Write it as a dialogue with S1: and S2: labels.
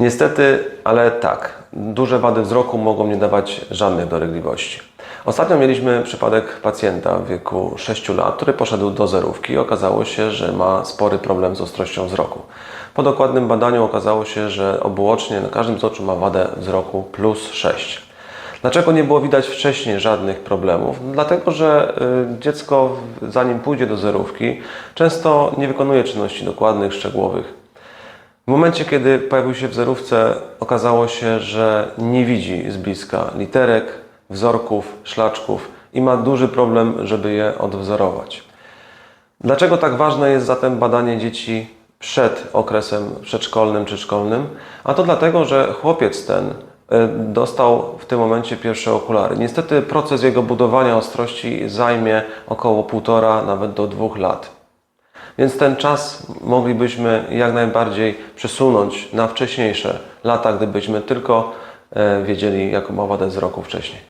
S1: Niestety, ale tak, duże wady wzroku mogą nie dawać żadnych dolegliwości. Ostatnio mieliśmy przypadek pacjenta w wieku 6 lat, który poszedł do zerówki i okazało się, że ma spory problem z ostrością wzroku. Po dokładnym badaniu okazało się, że obuocznie na każdym z oczu ma wadę wzroku plus 6. Dlaczego nie było widać wcześniej żadnych problemów? Dlatego, że y, dziecko, zanim pójdzie do zerówki, często nie wykonuje czynności dokładnych, szczegółowych. W momencie, kiedy pojawił się w zerówce, okazało się, że nie widzi z bliska literek, wzorków, szlaczków i ma duży problem, żeby je odwzorować. Dlaczego tak ważne jest zatem badanie dzieci przed okresem przedszkolnym czy szkolnym? A to dlatego, że chłopiec ten y, dostał w tym momencie pierwsze okulary. Niestety proces jego budowania ostrości zajmie około półtora, nawet do dwóch lat. Więc ten czas moglibyśmy jak najbardziej przesunąć na wcześniejsze lata, gdybyśmy tylko e, wiedzieli, jaką ma wadę wzroku wcześniej.